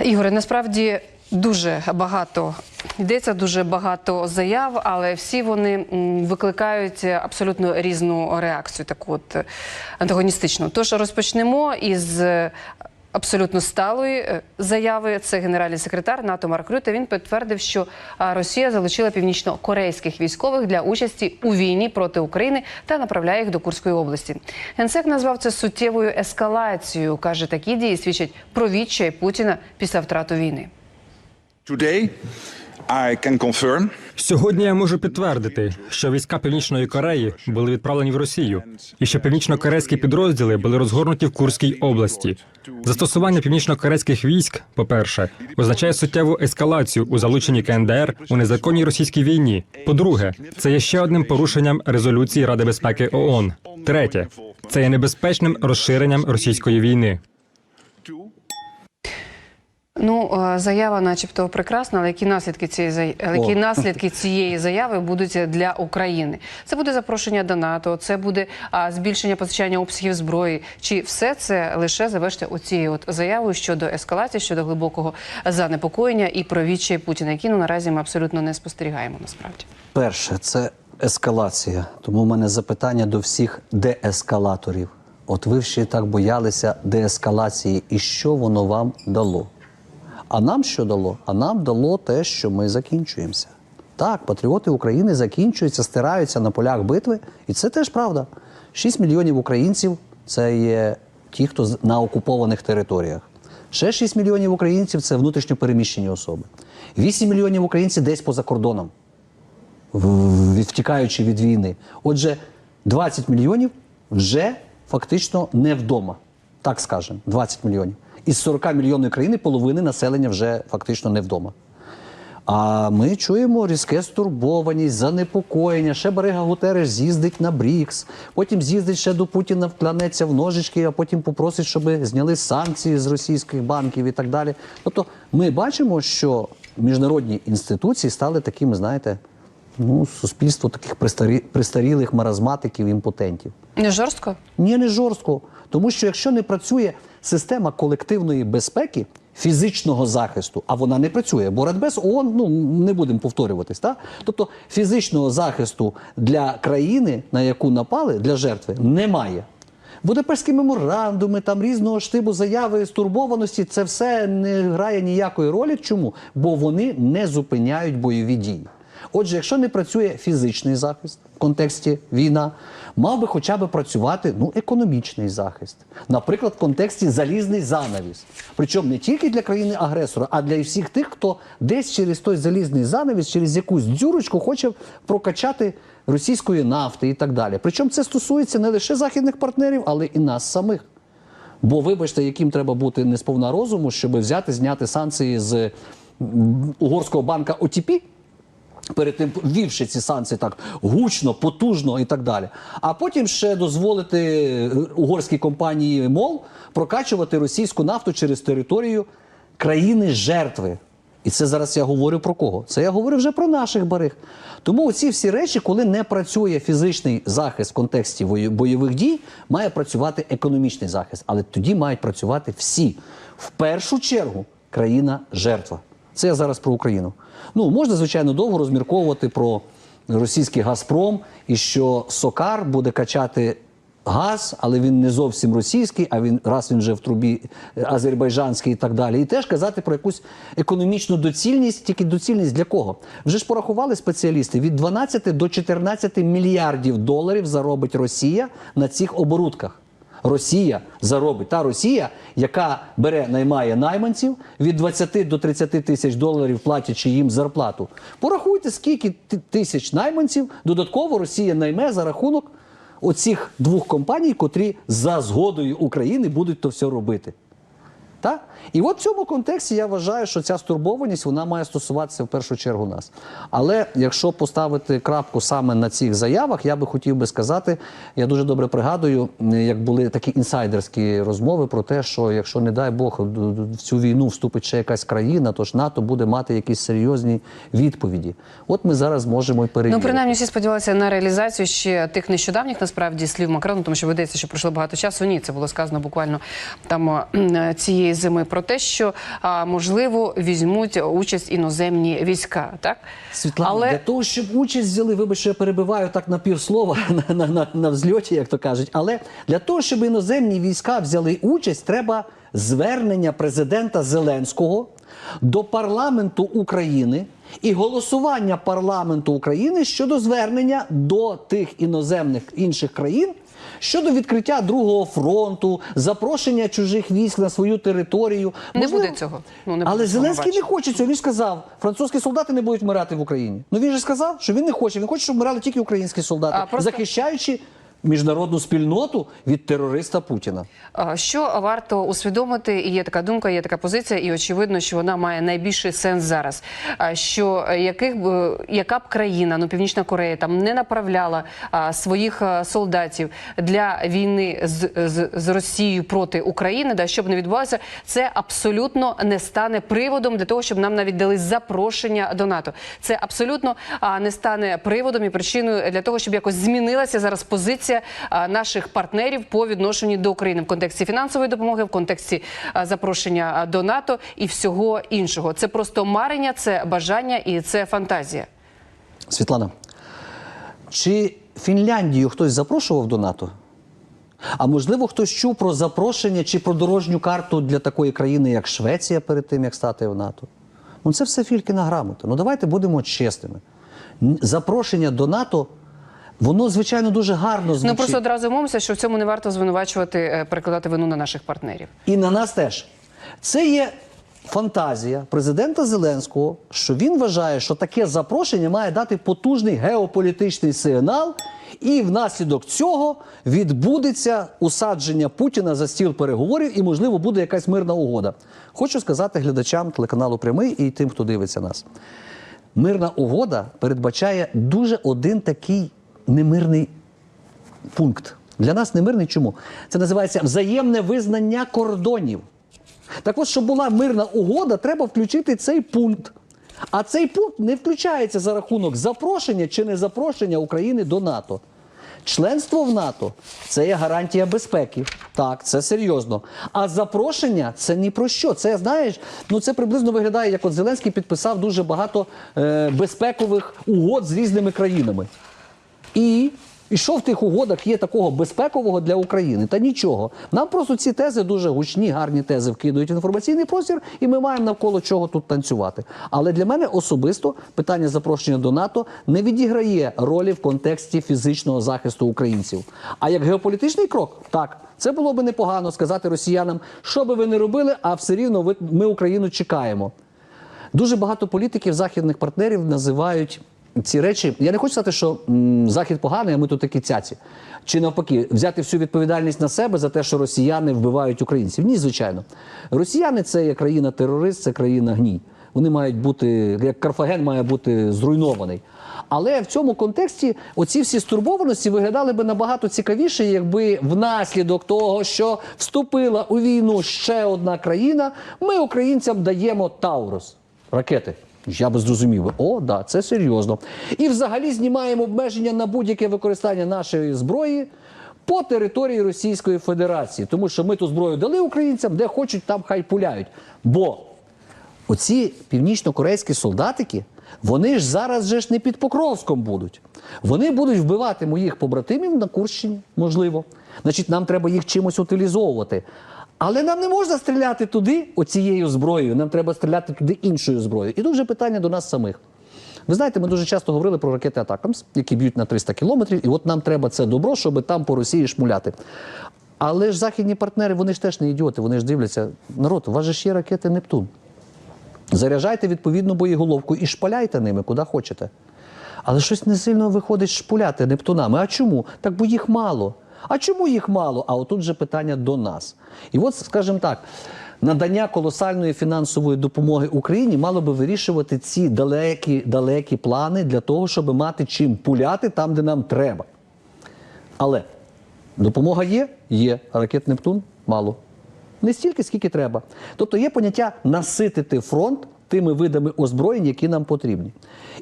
Ігоре, насправді дуже багато йдеться, дуже багато заяв, але всі вони викликають абсолютно різну реакцію, таку от антагоністичну. Тож розпочнемо із. Е, Абсолютно сталої е, заяви це генеральний секретар НАТО Марк Рюте. Він підтвердив, що Росія залучила північно-корейських військових для участі у війні проти України та направляє їх до Курської області. Генсек назвав це суттєвою ескалацією. каже, такі дії свідчать про відчай Путіна після втрату війни. I can confirm Сьогодні я можу підтвердити, що війська Північної Кореї були відправлені в Росію, і що північно-корейські підрозділи були розгорнуті в Курській області. Застосування північно-корейських військ, по-перше, означає суттєву ескалацію у залученні КНДР у незаконній російській війні. По-друге, це є ще одним порушенням резолюції Ради безпеки ООН. Третє, це є небезпечним розширенням російської війни. Ну, е, заява, начебто, прекрасна, але які наслідки цієї заяви, які наслідки цієї заяви будуть для України? Це буде запрошення до НАТО, це буде а, збільшення постачання обсягів зброї. Чи все це лише завершиться оцією от заявою щодо ескалації, щодо глибокого занепокоєння і про відчай Путіна, які ну наразі ми абсолютно не спостерігаємо насправді. Перше, це ескалація. Тому в мене запитання до всіх деескалаторів. От ви ще так боялися деескалації, і що воно вам дало? А нам що дало? А нам дало те, що ми закінчуємося. Так, патріоти України закінчуються, стираються на полях битви, і це теж правда. 6 мільйонів українців це є ті, хто на окупованих територіях. Ще 6 мільйонів українців це внутрішньо переміщені особи. 8 мільйонів українців десь поза кордоном втікаючи від війни. Отже, 20 мільйонів вже фактично не вдома. Так скажемо, 20 мільйонів. Із 40 мільйонної країни половини населення вже фактично не вдома. А ми чуємо різке стурбованість, занепокоєння. Ще Барига Гутереш з'їздить на Брікс, потім з'їздить ще до Путіна, вклянеться в ножички, а потім попросить, щоб зняли санкції з російських банків і так далі. Тобто ми бачимо, що міжнародні інституції стали такими, знаєте, ну, суспільство таких пристарі, пристарілих маразматиків, імпотентів. Не жорстко? Ні, не жорстко. Тому що якщо не працює система колективної безпеки, фізичного захисту, а вона не працює, бо Радбез ООН, ну не будемо повторюватись, так? тобто фізичного захисту для країни, на яку напали, для жертви, немає. Будапештські меморандуми, там різного штибу заяви стурбованості, це все не грає ніякої ролі. Чому? Бо вони не зупиняють бойові дії. Отже, якщо не працює фізичний захист в контексті війна, мав би хоча б працювати ну, економічний захист. Наприклад, в контексті залізний занавіс. Причому не тільки для країни-агресора, а для всіх тих, хто десь через той залізний занавіс, через якусь дзюрочку хоче прокачати російської нафти і так далі. Причому це стосується не лише західних партнерів, але і нас самих. Бо, вибачте, яким треба бути не сповна розуму, щоб взяти, зняти санкції з угорського банка ОТП, перед тим ввівши ці санкції так гучно, потужно і так далі. А потім ще дозволити е, угорській компанії МОЛ прокачувати російську нафту через територію країни жертви. І це зараз я говорю про кого? Це я говорю вже про наших бариг. Тому оці всі речі, коли не працює фізичний захист в контексті бойових дій, має працювати економічний захист. Але тоді мають працювати всі. В першу чергу країна жертва. Це я зараз про Україну. Ну можна звичайно довго розмірковувати про російський Газпром і що Сокар буде качати газ, але він не зовсім російський, а він раз він вже в трубі е, азербайджанський і так далі. І теж казати про якусь економічну доцільність, тільки доцільність для кого? Вже ж порахували спеціалісти від 12 до 14 мільярдів доларів заробить Росія на цих оборудках. Росія заробить та Росія, яка бере наймає найманців від 20 до 30 тисяч доларів, платячи їм зарплату. Порахуйте, скільки тисяч найманців додатково Росія найме за рахунок оцих двох компаній, котрі за згодою України будуть то все робити. Так? І от в цьому контексті я вважаю, що ця стурбованість вона має стосуватися в першу чергу нас. Але якщо поставити крапку саме на цих заявах, я би хотів би сказати, я дуже добре пригадую, як були такі інсайдерські розмови про те, що якщо, не дай Бог, в цю війну вступить ще якась країна, то ж НАТО буде мати якісь серйозні відповіді. От ми зараз можемо і перевірити. Ну, принаймні, всі сподівалися на реалізацію ще тих нещодавніх насправді слів Макрону, тому що видається, що пройшло багато часу. Ні, це було сказано буквально там цієї цієї зими про те, що можливо візьмуть участь іноземні війська. Так Світлана, але для того, щоб участь взяли, вибач, що я перебиваю так на півслова на, на, на, на взльоті, як то кажуть. Але для того, щоб іноземні війська взяли участь, треба звернення президента Зеленського до парламенту України і голосування парламенту України щодо звернення до тих іноземних інших країн. Щодо відкриття другого фронту, запрошення чужих військ на свою територію, Не буде цього. Ну, не буде але цього, Зеленський не хоче цього. Він ж сказав, французькі солдати не будуть вмирати в Україні. Ну він же сказав, що він не хоче. Він хоче, щоб вмирали тільки українські солдати, А, просто- захищаючи міжнародну спільноту від терориста Путіна. Що варто усвідомити, і є така думка, є така позиція, і очевидно, що вона має найбільший сенс зараз. Що е, яких яка б країна, ну Північна Корея, там не направляла своїх солдатів для війни з, з, з Росією проти України, да щоб не відбувалося, це абсолютно не стане приводом для того, щоб нам навіть дали запрошення до НАТО. Це абсолютно не стане приводом і причиною для того, щоб якось змінилася зараз позиція а, наших партнерів по відношенню до України в контексті фінансової допомоги, в контексті запрошення до НАТО і всього іншого. Це просто марення, це бажання і це фантазія. Світлана, чи Фінляндію хтось запрошував до НАТО? А можливо, хтось чув про запрошення чи про дорожню карту для такої країни, як Швеція, перед тим, як стати в НАТО? Ну, це все фількіна грамота. Ну давайте будемо чесними. Запрошення до НАТО, воно, звичайно, дуже гарно звучить. Ну просто одразу мовимося, що в цьому не варто звинувачувати, е, перекладати вину на наших партнерів. І на нас теж. Це є фантазія президента Зеленського, що він вважає, що таке запрошення має дати потужний геополітичний сигнал, і внаслідок цього відбудеться усадження Путіна за стіл переговорів, і, можливо, буде якась мирна угода. Хочу сказати глядачам телеканалу Прямий і тим, хто дивиться нас. Мирна угода передбачає дуже один такий немирний пункт. Для нас немирний чому? Це називається взаємне визнання кордонів. Так от, щоб була мирна угода, треба включити цей пункт. А цей пункт не включається за рахунок запрошення чи не запрошення України до НАТО. Членство в НАТО це є гарантія безпеки. Так, це серйозно. А запрошення це ні про що. Це знаєш, ну це приблизно виглядає, як от Зеленський підписав дуже багато е, безпекових угод з різними країнами. І, і що в тих угодах є такого безпекового для України? Та нічого. Нам просто ці тези дуже гучні, гарні тези вкидують в інформаційний простір, і ми маємо навколо чого тут танцювати. Але для мене особисто питання запрошення до НАТО не відіграє ролі в контексті фізичного захисту українців. А як геополітичний крок, так. Це було би непогано сказати росіянам, що би ви не робили, а все рівно ми Україну чекаємо. Дуже багато політиків західних партнерів називають ці речі. Я не хочу сказати, що м, захід поганий, а ми тут такі цяці. Чи навпаки, взяти всю відповідальність на себе за те, що росіяни вбивають українців. Ні, звичайно. Росіяни це є країна-терорист, це країна гній. Вони мають бути, як Карфаген має бути зруйнований. Але в цьому контексті оці всі стурбованості виглядали би набагато цікавіше, якби внаслідок того, що вступила у війну ще одна країна, ми українцям даємо Таурус ракети. Я би зрозумів, о, да, це серйозно. І взагалі знімаємо обмеження на будь-яке використання нашої зброї по території Російської Федерації, тому що ми ту зброю дали українцям, де хочуть, там хай пуляють. Бо оці північно-корейські солдатики, вони ж зараз же ж не під Покровськом будуть. Вони будуть вбивати моїх побратимів на Курщині, можливо. Значить, нам треба їх чимось утилізовувати. Але нам не можна стріляти туди оцією зброєю, нам треба стріляти туди іншою зброєю. І тут вже питання до нас самих. Ви знаєте, ми дуже часто говорили про ракети Атакамс, які б'ють на 300 кілометрів, і от нам треба це добро, щоб там по Росії шмуляти. Але ж західні партнери, вони ж теж не ідіоти, вони ж дивляться, народ, у вас же є ракети Нептун. Заряджайте відповідну боєголовку і шпаляйте ними, куди хочете. Але щось не сильно виходить шпуляти Нептунами. А чому? Так бо їх мало. А чому їх мало? А отут же питання до нас. І от, скажімо так, надання колосальної фінансової допомоги Україні мало би вирішувати ці далекі, далекі плани для того, щоб мати чим пуляти там, де нам треба. Але допомога є? Є. Ракет Нептун мало. Не стільки, скільки треба. Тобто є поняття наситити фронт тими видами озброєнь, які нам потрібні.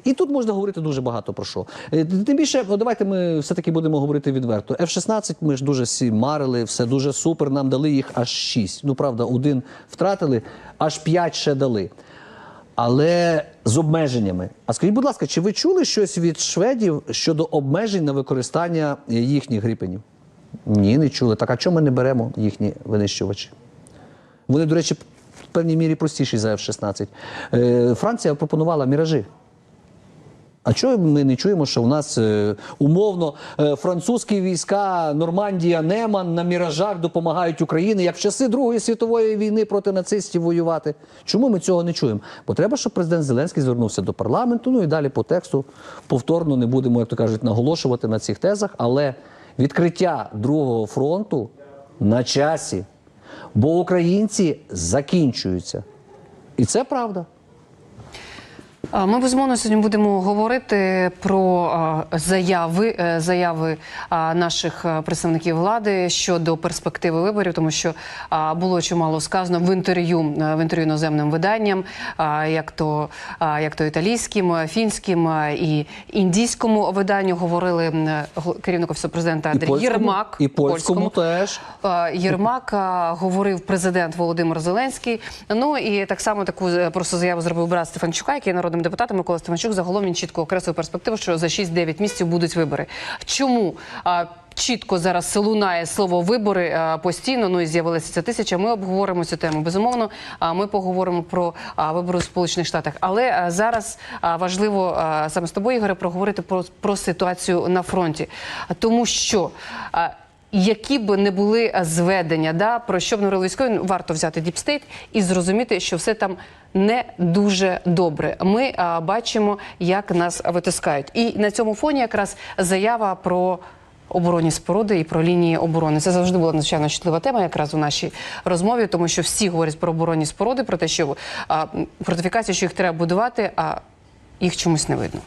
І тут можна говорити дуже багато про що. Е, Тим більше, ну, давайте ми все-таки будемо говорити відверто. F-16 ми ж дуже всі марили, все дуже супер. Нам дали їх аж 6. Ну, правда, один втратили, аж 5 ще дали. Але з обмеженнями. А скажіть, будь ласка, чи ви чули щось від шведів щодо обмежень на використання їхніх гріпенів? Ні, не чули. Так а чому ми не беремо їхні винищувачі? Вони, до речі, певній мірі простіші за F-16. Е, Франція пропонувала міражі. А чого ми не чуємо, що у нас е, умовно е, французькі війська Нормандія, Неман на міражах допомагають Україні, як в часи Другої світової війни проти нацистів воювати? Чому ми цього не чуємо? Бо треба, щоб президент Зеленський звернувся до парламенту. Ну і далі по тексту повторно не будемо, як то кажуть, наголошувати на цих тезах. Але відкриття другого фронту на часі, бо українці закінчуються. І це правда. Ми безумовно сьогодні будемо говорити про заяви, е, заяви наших е, представників влади щодо перспективи виборів, тому що було чимало сказано в інтерв'ю е, в інтерв'ю іноземним виданням, як то як то італійським, фінським і індійському виданню говорили керівник офісу президента Андрій польському, Єрмак. і польському теж. Е, Єрмак говорив президент Володимир Зеленський. Ну і так само таку просто заяву зробив брат Стефанчука, який народним депутатом Микола Стефанчук. Загалом він чітко окреслив перспективу, що за 6-9 місяців будуть вибори. Чому? Чітко зараз лунає слово вибори постійно. Ну і з'явилася ця тисяча. Ми обговоримо цю тему. Безумовно, а ми поговоримо про вибори в Сполучених Штатах. Але зараз важливо саме з тобою, Ігоре, проговорити про, про ситуацію на фронті, тому що. Які б не були е, зведення, да, про що б не говорили військові, варто взяти діпстейт і зрозуміти, що все там не дуже добре. Ми а, бачимо, як нас витискають. І на цьому фоні якраз заява про. Оборонні споруди і про лінії оборони це завжди була надзвичайно чутлива тема, якраз у нашій розмові, тому що всі говорять про оборонні споруди, про те, що а, фортифікації, що їх треба будувати, а їх чомусь не видно.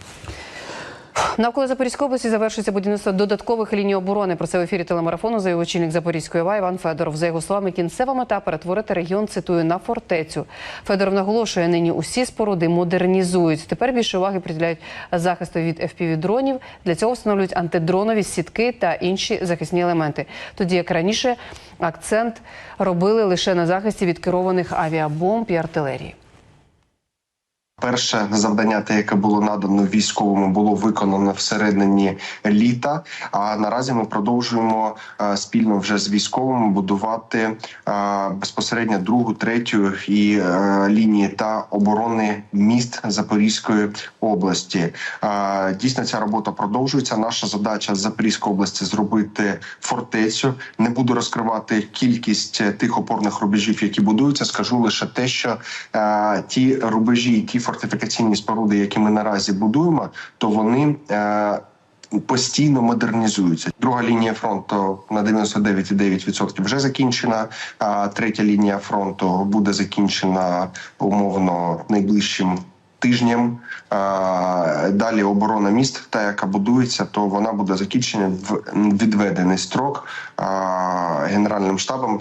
Навколо Запорізької області завершується будівництво додаткових ліній оборони. Про це в ефірі телемарафону заявив очільник Запорізької ОВА Іван Федоров. За його словами, кінцева мета перетворити регіон цитую на фортецю. Федоров наголошує, нині усі споруди модернізують. Тепер більше уваги приділяють захисту від fpv дронів. Для цього встановлюють антидронові сітки та інші захисні елементи. Тоді як раніше акцент робили лише на захисті від керованих авіабомб і артилерії. Перше завдання, те, яке було надано військовому, було виконано всередині літа. А наразі ми продовжуємо е, спільно вже з військовими будувати е, безпосередньо другу, третю і е, лінії та оборони міст Запорізької області. Дійсно, ця робота продовжується. Наша задача з Запорізької області зробити фортецю. Не буду розкривати кількість тих опорних рубежів, які будуються. Скажу лише те, що ті рубежі, ті фортифікаційні споруди, які ми наразі будуємо, то вони. Е, Постійно модернізуються. Друга лінія фронту на 99,9% вже закінчена. А третя лінія фронту буде закінчена умовно найближчим тижнем. Далі оборона міст, та яка будується, то вона буде закінчена в відведений строк генеральним штабом.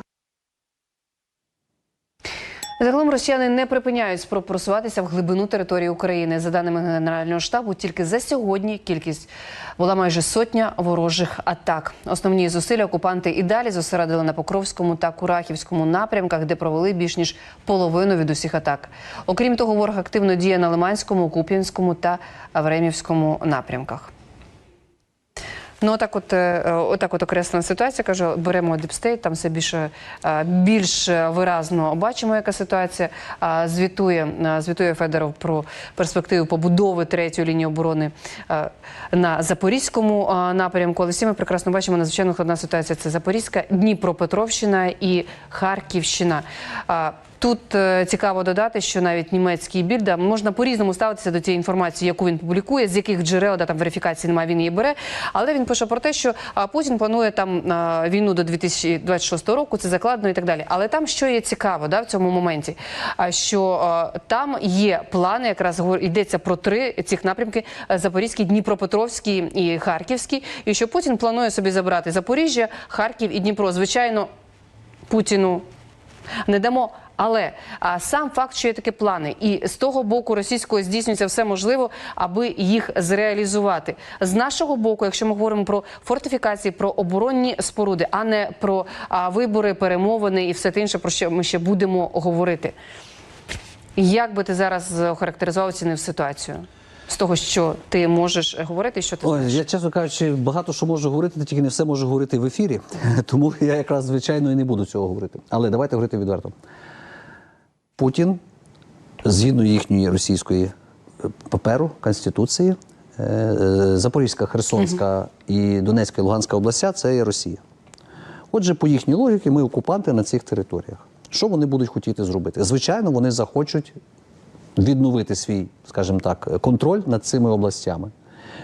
Загалом росіяни не припиняють спроб просуватися в глибину території України. За даними Генерального штабу, тільки за сьогодні кількість була майже сотня ворожих атак. Основні зусилля окупанти і далі зосередили на Покровському та Курахівському напрямках, де провели більш ніж половину від усіх атак. Окрім того, ворог активно діє на Лиманському, Куп'янському та Времівському напрямках. Ну, отак от, е, отак от окреслена ситуація. Кажу, беремо дипстейт, там все більше е, більш виразно бачимо, яка ситуація. Звітує, е, звітує Федоров про перспективу побудови третьої лінії оборони е, на Запорізькому е, напрямку. Але всі ми прекрасно бачимо надзвичайно складна ситуація. Це Запорізька, Дніпропетровщина і Харківщина. Тут е, цікаво додати, що навіть німецький більда можна по-різному ставитися до тієї інформації, яку він публікує, з яких джерел да, там верифікації немає, він її бере. Але він пише про те, що Путін планує там війну до 2026 року, це закладно і так далі. Але там що є цікаво да, в цьому моменті, що там є плани, якраз йдеться про три цих напрямки: е, Запорізький, Дніпропетровський і Харківський. І що Путін планує собі забрати Запоріжжя, Харків і Дніпро. Звичайно, Путіну не дамо Але а, сам факт, що є такі плани, і з того боку російського здійснюється все можливо, аби їх зреалізувати. З нашого боку, якщо ми говоримо про фортифікації, про оборонні споруди, а не про а, вибори, перемовини і все те інше, про що ми ще будемо говорити. Як би ти зараз охарактеризував оцінив ситуацію? З того, що ти можеш говорити, що ти Ой, знаєш? я чесно кажучи, багато що можу говорити, тільки не все можу говорити в ефірі. Тому я якраз звичайно і не буду цього говорити. Але давайте говорити відверто. Путін, згідно їхньої російської е, паперу, конституції, е, е, Запорізька, Херсонська і Донецька і Луганська областя це є Росія. Отже, по їхній логіці, ми окупанти на цих територіях. Що вони будуть хотіти зробити? Звичайно, вони захочуть відновити свій, скажімо так, контроль над цими областями.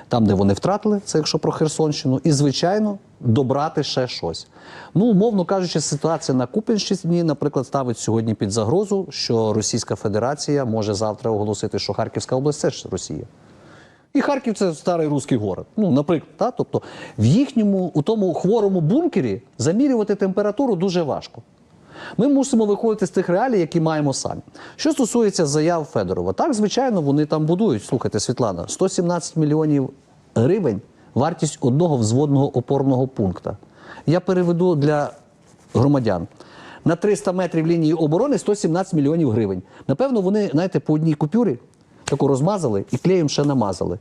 Там, де вони втратили, це якщо про Херсонщину, і, звичайно, добрати ще щось. Ну, умовно кажучи, ситуація на Куп'янщині, наприклад, ставить сьогодні під загрозу, що Російська Федерація може завтра оголосити, що Харківська область це ж Росія. І Харків це старий руський город. Ну, наприклад, та? тобто в їхньому, у тому хворому бункері замірювати температуру дуже важко. Ми мусимо виходити з тих реалій, які маємо самі. Що стосується заяв Федорова, так, звичайно, вони там будують. Слухайте, Світлана, 117 мільйонів гривень вартість одного взводного опорного пункту. Я переведу для громадян. На 300 метрів лінії оборони 117 мільйонів гривень. Напевно, вони, знаєте, по одній купюрі таку розмазали і клеєм ще намазали.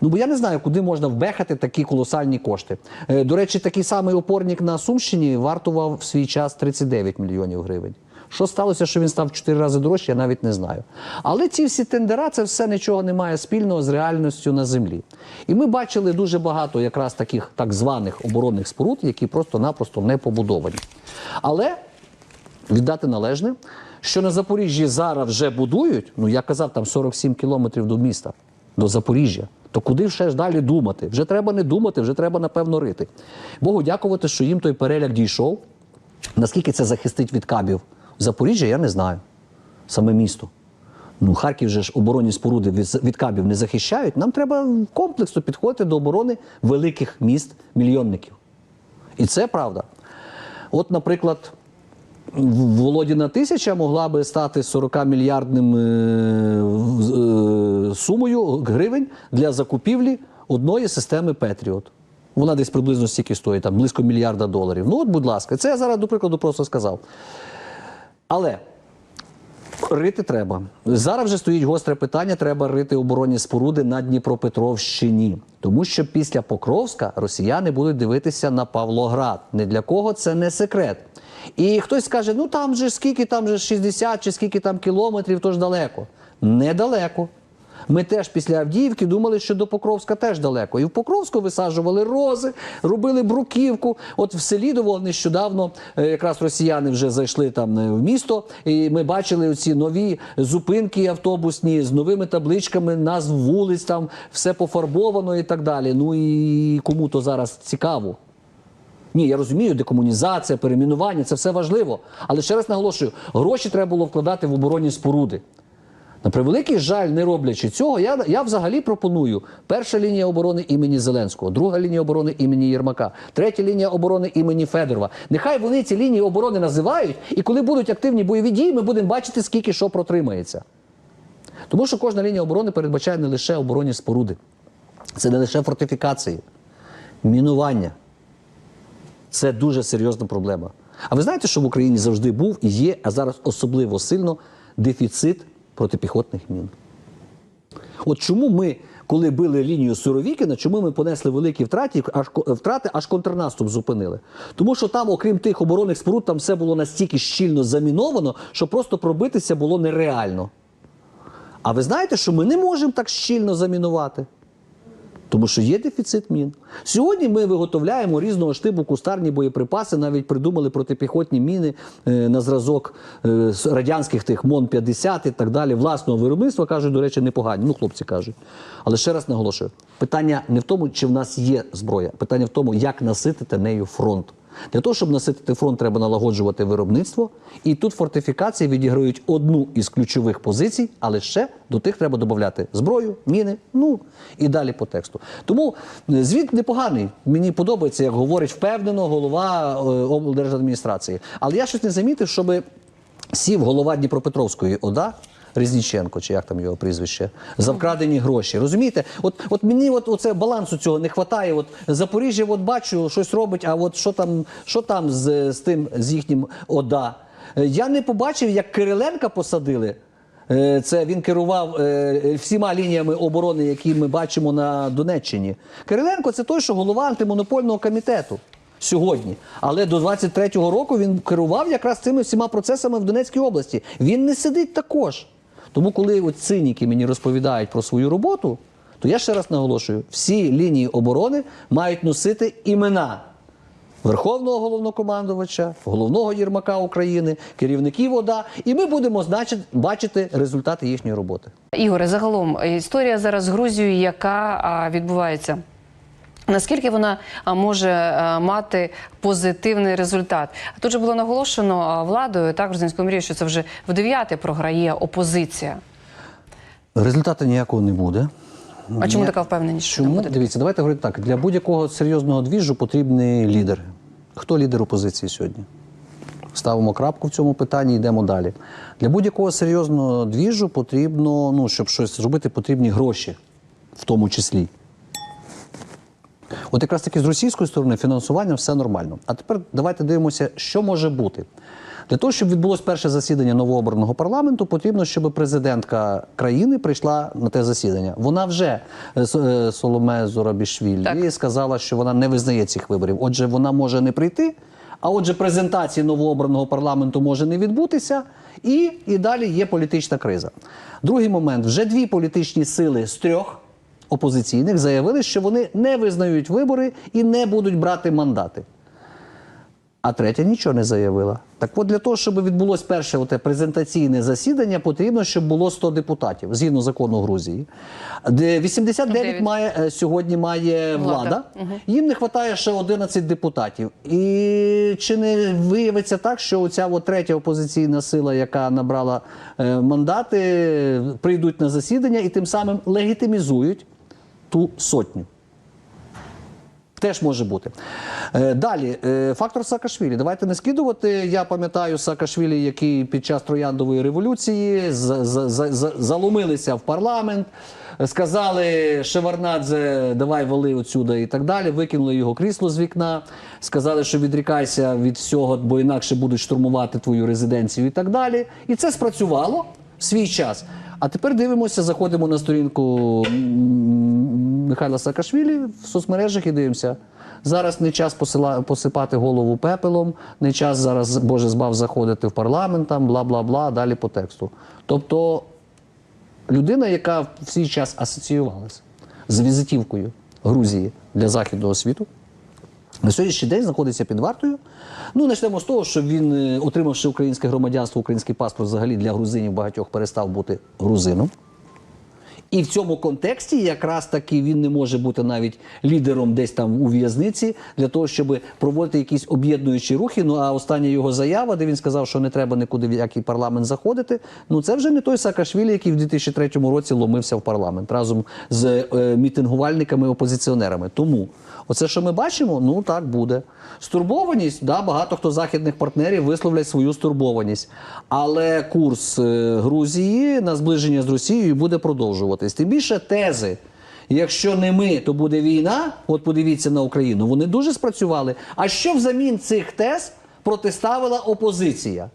Ну, бо я не знаю, куди можна вбехати такі колосальні кошти. Е, До речі, такий самий опорник на Сумщині вартував в свій час 39 мільйонів гривень. Що сталося, що він став в 4 рази дорожче, я навіть не знаю. Але ці всі тендера, це все нічого не має спільного з реальністю на землі. І ми бачили дуже багато якраз таких так званих оборонних споруд, які просто-напросто не побудовані. Але віддати належне, що на Запоріжжі зараз вже будують, ну я казав, там 47 кілометрів до міста, до Запоріжжя. То куди ще ж далі думати? Вже треба не думати, вже треба, напевно, рити. Богу дякувати, що їм той переляк дійшов. Наскільки це захистить від кабів Запоріжжя, я не знаю. Саме місто. Ну, Харків же ж оборонні споруди від, від кабів не захищають. Нам треба комплексно підходити до оборони великих міст, мільйонників. І це правда. От, наприклад, Володіна тисяча могла би стати 40 мільярдним е, е, сумою гривень для закупівлі одної системи Петріот. Вона десь приблизно стільки стоїть, там близько мільярда доларів. Ну, от, будь ласка, це я зараз, до прикладу, просто сказав. Але рити треба. Зараз вже стоїть гостре питання: треба рити оборонні споруди на Дніпропетровщині. Тому що після Покровська росіяни будуть дивитися на Павлоград. Не для кого це не секрет. І хтось скаже: ну там же скільки, там же 60 чи скільки там кілометрів, то ж далеко. Недалеко. Ми теж після Авдіївки думали, що до Покровська теж далеко. І в Покровську висаджували рози, робили бруківку. От в Селідово нещодавно е, якраз росіяни вже зайшли там е, в місто, і ми бачили оці нові зупинки автобусні з новими табличками, назв вулиць, там все пофарбовано і так далі. Ну і кому то зараз цікаво. Ні, я розумію, декомунізація, перейменування це все важливо. Але ще раз наголошую: гроші треба було вкладати в оборонні споруди. На превеликий жаль, не роблячи цього, я, я взагалі пропоную перша лінія оборони імені Зеленського, друга лінія оборони імені Єрмака, третя лінія оборони імені Федорова. Нехай вони ці лінії оборони називають, і коли будуть активні бойові дії, ми будемо бачити, скільки що протримається. Тому що кожна лінія оборони передбачає не лише оборонні споруди, це не лише фортифікації, мінування. Це дуже серйозна проблема. А ви знаєте, що в Україні завжди був і є, а зараз особливо сильно дефіцит протипіхотних мін. От чому ми, коли били лінію Суровікіна, чому ми понесли великі втрати, аж, втрати, аж контрнаступ зупинили? Тому що там, окрім тих оборонних споруд, там все було настільки щільно заміновано, що просто пробитися було нереально. А ви знаєте, що ми не можемо так щільно замінувати? Тому що є дефіцит мін. Сьогодні ми виготовляємо різного штибу кустарні боєприпаси, навіть придумали протипіхотні міни е, на зразок е, радянських тих МОН-50 і так далі, власного виробництва, кажуть, до речі, непогані. Ну, хлопці кажуть. Але ще раз наголошую: питання не в тому, чи в нас є зброя, питання в тому, як наситити нею фронт. Для того, щоб наситити фронт, треба налагоджувати виробництво. І тут фортифікації відіграють одну із ключових позицій, але ще до тих треба додати зброю, міни, ну і далі по тексту. Тому е, звіт непоганий. Мені подобається, як говорить впевнено голова е, облдержадміністрації. Але я щось не замітив, щоб сів голова Дніпропетровської ОДА. Різніченко, чи як там його прізвище, за вкрадені гроші. Розумієте? От, от мені от, оце балансу цього не вистачає. От Запоріжжя, от бачу, щось робить, а от що там, що там з, з тим, з їхнім ОДА? Е, Я не побачив, як Кириленка посадили. Е, Це він керував е, всіма лініями оборони, які ми бачимо на Донеччині. Кириленко це той, що голова антимонопольного комітету сьогодні. Але до 23-го року він керував якраз цими всіма процесами в Донецькій області. Він не сидить також. Тому, коли от циніки мені розповідають про свою роботу, то я ще раз наголошую: всі лінії оборони мають носити імена. Верховного головнокомандувача, головного Єрмака України, керівників ОДА, і ми будемо значить, бачити результати їхньої роботи. Ігоре, загалом історія зараз з Грузією, яка відбувається. Наскільки вона може мати позитивний результат? Тут же було наголошено владою так грузинською мрією, що це вже в дев'яте програє опозиція. Результату ніякого не буде. А чому Ні. така впевненість? Чому? буде? Дивіться, давайте говорити так. Для будь-якого серйозного двіжу потрібний лідер. Хто лідер опозиції сьогодні? Ставимо крапку в цьому питанні, йдемо далі. Для будь-якого серйозного двіжу потрібно, ну, щоб щось зробити, потрібні гроші, в тому числі. От якраз таки з російської сторони фінансування все нормально. А тепер давайте дивимося, що може бути. Для того, щоб відбулось перше засідання новообраного парламенту, потрібно, щоб президентка країни прийшла на те засідання. Вона вже е, е, Соломе Зорабішвілі Так. сказала, що вона не визнає цих виборів. Отже, вона може не прийти. А отже, презентації новообраного парламенту може не відбутися, і, і далі є політична криза. Другий момент: вже дві політичні сили з трьох опозиційних заявили, що вони не визнають вибори і не будуть брати мандати. А третя нічого не заявила. Так от для того, щоб відбулось перше оте презентаційне засідання, потрібно, щоб було 100 депутатів згідно закону Грузії. Де 89 Дев'ять. має е, сьогодні має влада. Влада. Їм не вистачає ще 11 депутатів. І чи не виявиться так, що оця от третя опозиційна сила, яка набрала е, мандати, прийдуть на засідання і тим самим легітимізують ту сотню. Теж може бути. Е, Далі, е, фактор Саакашвілі. Давайте не скидувати. Я пам'ятаю Саакашвілі, який під час Трояндової революції за- за- за- за- заломилися в парламент, сказали Шеварнадзе, давай вали отсюди і так далі. Викинули його крісло з вікна, сказали, що відрікайся від всього, бо інакше будуть штурмувати твою резиденцію і так далі. І це спрацювало в свій час. А тепер дивимося, заходимо на сторінку Михайла Саакашвілі в соцмережах і дивимося. Зараз не час посила, посипати голову пепелом, не час зараз, Боже, збав заходити в парламент, там, бла бла бла, далі по тексту. Тобто людина, яка в свій час асоціювалася з візитівкою Грузії для західного світу, на сьогоднішній день знаходиться під вартою. Ну, почнемо з того, що він, е, отримавши українське громадянство, український паспорт взагалі для грузинів багатьох перестав бути грузином. І в цьому контексті якраз таки він не може бути навіть лідером десь там у в'язниці для того, щоб проводити якісь об'єднуючі рухи. Ну а остання його заява, де він сказав, що не треба нікуди в який парламент заходити. Ну це вже не той Саакашвілі, який в 2003 році ломився в парламент разом з е, мітингувальниками опозиціонерами. Тому оце, що ми бачимо, ну так буде. Стурбованість, да, багато хто західних партнерів висловлять свою стурбованість. Але курс е, Грузії на зближення з Росією буде продовжуватись. Тим більше тези. Якщо не ми, то буде війна. От подивіться на Україну. Вони дуже спрацювали. А що взамін цих тез протиставила опозиція?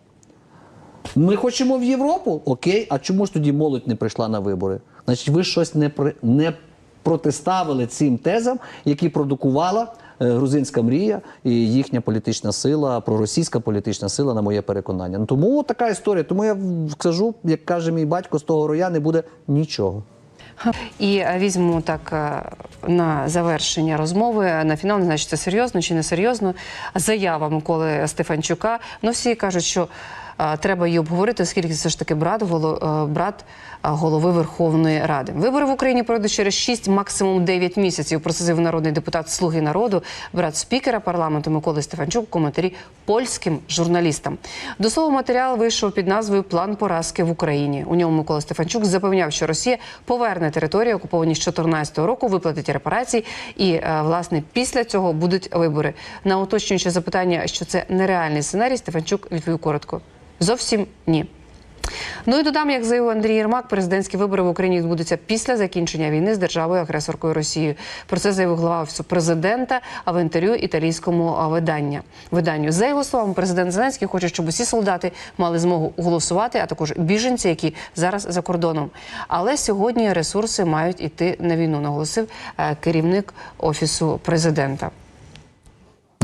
Ми хочемо в Європу? Окей, а чому ж тоді молодь не прийшла на вибори? Значить, ви щось не, при... не протиставили цим тезам, які продукувала е, грузинська мрія і їхня політична сила, проросійська політична сила, на моє переконання. Ну, тому така історія. Тому я скажу, як каже мій батько, з того роя не буде нічого. І е, візьму так е, на завершення розмови на фінал, не знаю, чи це серйозно чи не серйозно. Заява Миколи Стефанчука. Ну всі кажуть, що е, треба її обговорити, оскільки це ж таки брат, брат голови Верховної Ради. Вибори в Україні пройдуть через 6, максимум 9 місяців. Просив народний депутат Слуги народу, брат спікера парламенту Миколи Стефанчук. Коментарі польським журналістам. До слова, матеріал вийшов під назвою План поразки в Україні. У ньому Микола Стефанчук запевняв, що Росія поверне території, окуповані з 2014 року, виплатить репарації, і е, власне після цього будуть вибори. На уточнююче запитання, що це нереальний сценарій, Стефанчук відповів коротко. Зовсім ні. Ну і додам, як заявив Андрій Єрмак, президентські вибори в Україні відбудуться після закінчення війни з державою агресоркою Росією. Про це заявив глава офісу президента а в інтерв'ю італійському видання. виданню. За його словами, президент Зеленський хоче, щоб усі солдати мали змогу голосувати, а також біженці, які зараз за кордоном. Але сьогодні ресурси мають іти на війну, наголосив е, керівник офісу президента.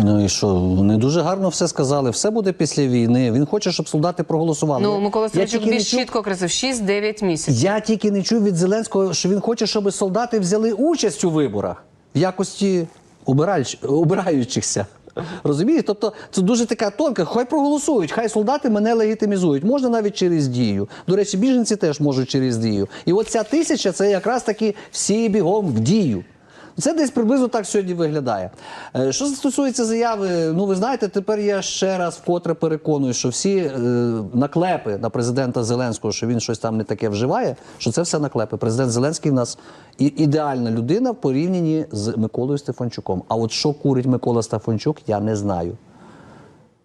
Ну і що, вони дуже гарно все сказали. Все буде після війни. Він хоче, щоб солдати проголосували. Ну Микола не більш чув- чітко окреслив 6-9 місяців. Я тільки не чув від Зеленського, що він хоче, щоб солдати взяли участь у виборах в якості обиральч... обираючихся. Розумієте? Тобто це дуже така тонка. Хай проголосують, хай солдати мене легітимізують. Можна навіть через дію. До речі, біженці теж можуть через дію. І от ця тисяча це якраз таки всі бігом в дію. Це десь приблизно так сьогодні виглядає. Е, Що стосується заяви, ну ви знаєте, тепер я ще раз вкотре переконую, що всі е, наклепи на президента Зеленського, що він щось там не таке вживає, що це все наклепи. Президент Зеленський в нас ідеальна людина в порівнянні з Миколою Стефанчуком. А от що курить Микола Стефанчук, я не знаю.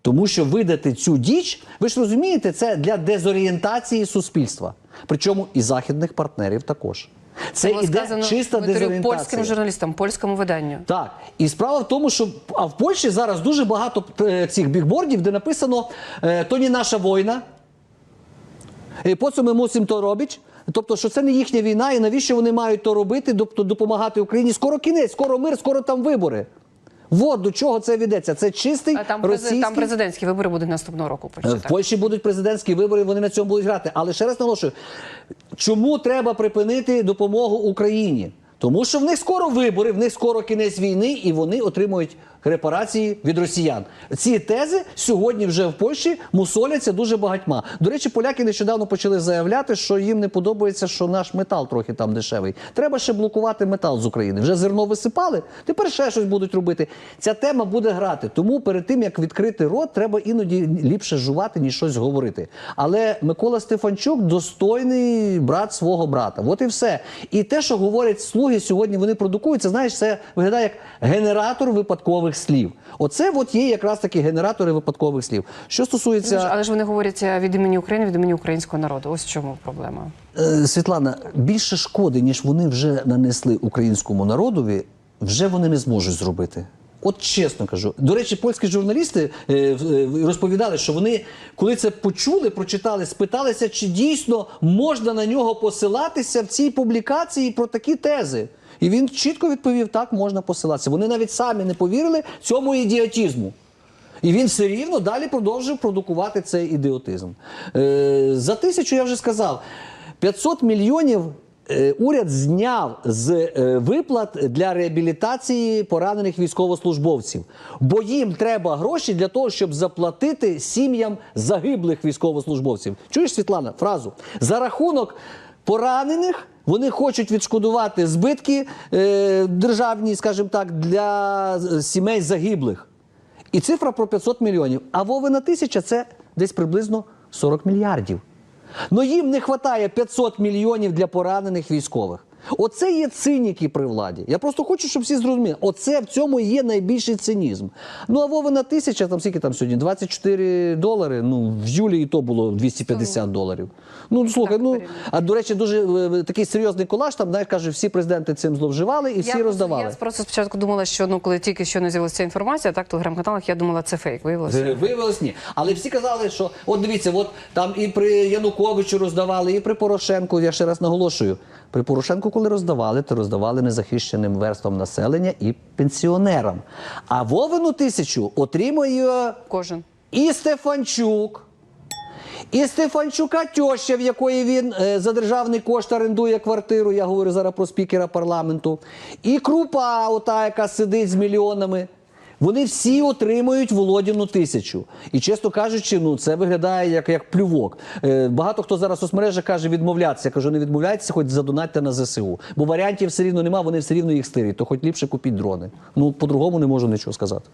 Тому що видати цю діч, ви ж розумієте, це для дезорієнтації суспільства. Причому і західних партнерів також. Це Було іде чиста дезорієнтація. польським журналістам, польському виданню. Так, і справа в тому, що а в Польщі зараз дуже багато е, цих бігбордів, де написано е, то не наша війна. По цьому ми мусимо то робити. Тобто, що це не їхня війна, і навіщо вони мають то робити, тобто допомагати Україні? Скоро кінець, скоро мир, скоро там вибори. От до чого це ведеться. Це чистий А там, російський... там президентські вибори будуть наступного року. Е, В. Польщі будуть президентські вибори, вони на цьому будуть грати. Але ще раз наголошую, чому треба припинити допомогу Україні? Тому що в них скоро вибори, в них скоро кінець війни, і вони отримують репарації від росіян. Ці тези сьогодні вже в Польщі мусоляться дуже багатьма. До речі, поляки нещодавно почали заявляти, що їм не подобається, що наш метал трохи там дешевий. Треба ще блокувати метал з України. Вже зерно висипали, тепер ще щось будуть робити. Ця тема буде грати. Тому перед тим як відкрити рот, треба іноді ліпше жувати, ніж щось говорити. Але Микола Стефанчук достойний брат свого брата. От і все. І те, що говорять слуги сьогодні, вони продукують, це знаєш, це виглядає як генератор випадкових слів. Оце от є якраз такі генератори випадкових слів. Що стосується. Але ж вони говорять е, від імені України, від імені українського народу. Ось в чому проблема. Е, Світлана, більше шкоди, ніж вони вже нанесли українському народові, вже вони не зможуть зробити. От чесно кажу. До речі, польські журналісти е, розповідали, що вони, коли це почули, прочитали, спиталися, чи дійсно можна на нього посилатися в цій публікації про такі тези. І він чітко відповів: так, можна посилатися. Вони навіть самі не повірили цьому ідіотізму. І він все рівно далі продовжив продукувати цей ідіотизм. Е, за тисячу я вже сказав: 500 мільйонів е, уряд зняв з е, виплат для реабілітації поранених військовослужбовців. Бо їм треба гроші для того, щоб заплатити сім'ям загиблих військовослужбовців. Чуєш, Світлана, фразу? За рахунок поранених. Вони хочуть відшкодувати збитки е, державні, скажімо так, для сімей загиблих. І цифра про 500 мільйонів. А Вовина тисяча це десь приблизно 40 мільярдів. Ну їм не вистачає 500 мільйонів для поранених військових. Оце є циніки при владі. Я просто хочу, щоб всі зрозуміли. Оце в цьому є найбільший цинізм. Ну а Вовина тисяча, там скільки там сьогодні? 24 долари. Ну в Юлі і то було 250 доларів. Ну слухай, ну а до речі, дуже е, такий серйозний колаж. Там знаєш, каже, всі президенти цим зловживали і всі я, роздавали. Я просто спочатку думала, що ну коли тільки що не з'явилася ця інформація, так в телеграм-каналах я думала, це фейк. Виявилося. Е, Виявилось ні. Але всі казали, що от дивіться, от там і при Януковичу роздавали, і при Порошенку. Я ще раз наголошую. При Порошенку, коли роздавали, то роздавали незахищеним верствам населення і пенсіонерам. А Вовину тисячу отримує Кожен. і Стефанчук. І Стефанчука тьоща, в якої він е, за державний кошт орендує квартиру, я говорю зараз про спікера парламенту. І Крупа, ота, яка сидить з мільйонами. Вони всі отримують Володіну тисячу. І чесно кажучи, ну це виглядає як, як плювок. Е, багато хто зараз у соцмережах каже відмовлятися. Я кажу, не відмовляйтеся, хоч задонатьте на ЗСУ. Бо варіантів все рівно нема, вони все рівно їх стирять. То хоч ліпше купіть дрони. Ну по-другому не можу нічого сказати.